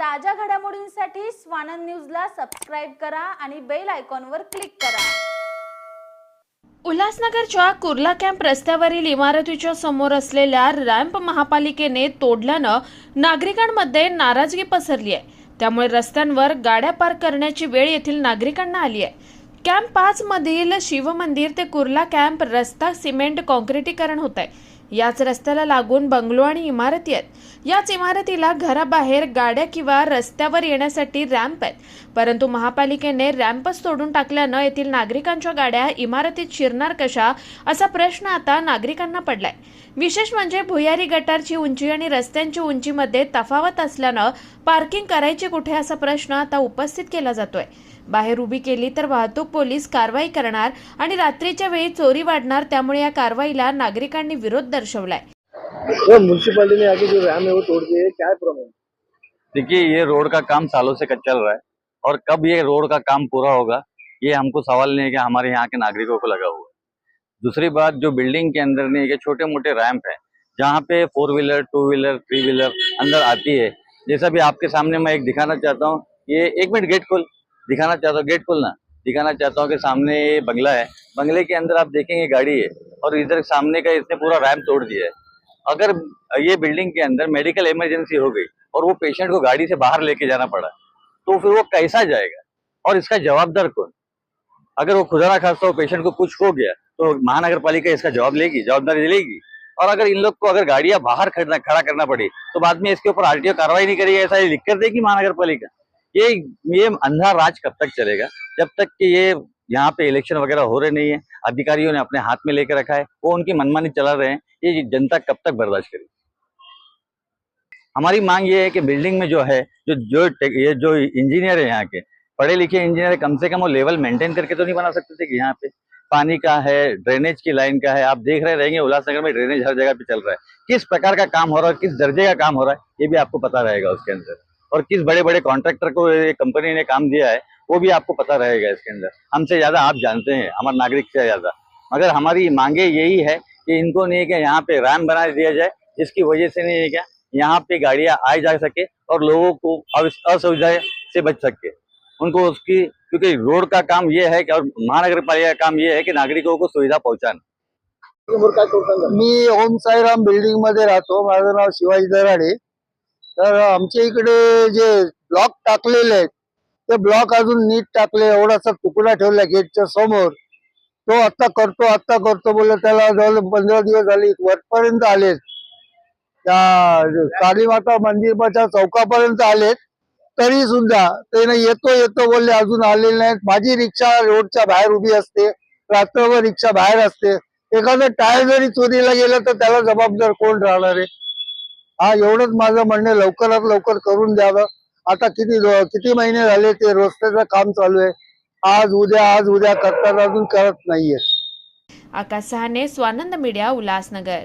ताज्या घडामोडींसाठी स्वानंद न्यूजला सबस्क्राईब करा आणि बेल आयकॉनवर क्लिक करा. उल्हासनगरच्या कुर्ला कॅम्प रस्त्यावरील इमारतीच्या समोर असलेल्या रॅम्प महापालिकेने तोडल्यानं नागरिकांमध्ये नाराजगी पसरली आहे. त्यामुळे रस्त्यांवर गाड्या पार्क करण्याची वेळ येथील नागरिकांना आली आहे. कॅम्प पाच मधील शिवमंदिर ते कुर्ला कॅम्प रस्ता सिमेंट कॉन्क्रिटीकरण होत आहे याच रस्त्याला लागून बंगलो आणि इमारती आहेत. याच इमारतीला घराबाहेर गाड्या किंवा रस्त्यावर येण्यासाठी रॅम्प आहेत. परंतु महापालिकेने रॅम्पच तोडून टाकल्यानं येथील नागरिकांच्या गाड्या इमारतीत शिरणार कशा असा प्रश्न आता नागरिकांना पडलाय. विशेष म्हणजे भुयारी गटारची उंची आणि रस्त्यांची उंचीमध्ये तफावत असल्यानं पार्किंग करायची कुठे असा प्रश्न आता उपस्थित केला जातोय. बाहेर उभी केली तर वाहतूक पोलीस कारवाई करणार आणि रात्रीच्या वेळी चोरी वाढणार त्यामुळे या कारवाईला नागरिकांनी विरोध दर्शवलाय. म्यूनसिपालिटी ने आके जो रैम है वो तोड़ दिए क्या प्रॉब्लम देखिए ये रोड का काम सालों से कच- चल रहा है। और कब ये रोड का काम पूरा होगा, ये हमको सवाल नहीं है कि हमारे यहाँ के नागरिकों को लगा हुआ दूसरी बात, जो बिल्डिंग के अंदर नहीं, ये छोटे मोटे रैंप है, जहाँ पे four wheeler two wheeler three wheeler अंदर आती है जैसा भी आपके सामने मैं एक दिखाना चाहता हूँ। ये एक मिनट, गेट खोल। दिखाना चाहता हूँ, गेट खोलना दिखाना चाहता हूँ कि सामने ये बंगला है, बंगले के अंदर आप देखेंगे गाड़ी है, और इधर सामने का इसने पूरा रैम्प तोड़ दिया है। अगर ये बिल्डिंग के अंदर मेडिकल इमरजेंसी हो गई, और वो पेशेंट को गाड़ी से बाहर लेके जाना पड़ा तो फिर वो कैसा जाएगा? और इसका जवाबदार कौन? अगर वो खुदा ना खास्ता, वो पेशेंट को कुछ हो गया तो महानगर पालिका इसका जवाब लेगी जवाबदारी लेगी। और अगर इन लोग को अगर गाड़ियाँ बाहर खड़ा करना पड़ी तो बाद में इसके ऊपर आरटीओ कार्रवाई नहीं करेगी, ऐसा लिख कर देगी महानगर पालिका ये ये अंधा राज कब तक चलेगा? जब तक कि ये यहाँ पे इलेक्शन वगैरह हो रहे नहीं है, अधिकारियों ने अपने हाथ में लेकर रखा है, वो उनकी मनमानी चला रहे हैं, ये जनता कब तक बर्दाश्त करेगी? हमारी मांग ये है कि बिल्डिंग में जो है, जो जो ये जो इंजीनियर है यहाँ के, पढ़े लिखे इंजीनियर कम से कम वो लेवल मेंटेन करके तो नहीं बना सकते थे कि यहाँ पे। पानी का है ड्रेनेज की लाइन का है, आप देख रहे रहेंगे उल्लासनगर में ड्रेनेज हर जगह पे चल रहा है। किस प्रकार का काम हो रहा है किस दर्जे का काम हो रहा है, ये भी आपको पता रहेगा उसके अंदर। और किस बड़े बड़े कॉन्ट्रैक्टर को कंपनी ने काम दिया है, वो भी आपको पता रहेगा इसके अंदर। हमसे ज़्यादा आप जानते हैं, हमारे नागरिक से ज़्यादा। मगर हमारी मांगे यही है कि इनको नहीं है कि यहाँ पे रैम बना दिया जाए, जिसकी वजह से नहीं है क्या? यहाँ पे गाड़ियाँ आ जा सके और लोगों को असुविधा से बच सके। उनको उसकी क्योंकि रोड का काम ये है कि और महानगर पालिका का काम ये है कि नागरिकों को सुविधा पहुंचाना। मी ओम साईराम बिल्डिंगमध्ये राहतो. माझं नाव शिवाजी दराडे. तर आमच्या इकडे जे ब्लॉक टाकलेले आहेत ते ब्लॉक अजून नीट टाकले. एवढासा तुकडा ठेवला गेटच्या समोर. तो आत्ता करतो आत्ता करतो. बोलले त्याला जवळ पंधरा दिवस झाले वरपर्यंत आलेत. त्या कालीमाता मंदिरच्या चौकापर्यंत आलेत. तरी सुद्धा त्याने येतो येतो बोलले अजून आलेले नाहीत. माझी रिक्षा रोडच्या बाहेर उभी असते. रात्रभर रिक्षा बाहेर असते. एखादं टायर जरी चोरीला गेलं तर त्याला जबाबदार कोण राहणार आहे? हा एवढंच माझं म्हणणं लवकरात लवकर करून द्यावं. आता किती किती महिने झाले ते रस्त्याचं काम चालू आहे. आज उद्या आज उद्या करतात अजून करत नाहीये. आकाश सहाने स्वानंद मीडिया उल्हासनगर.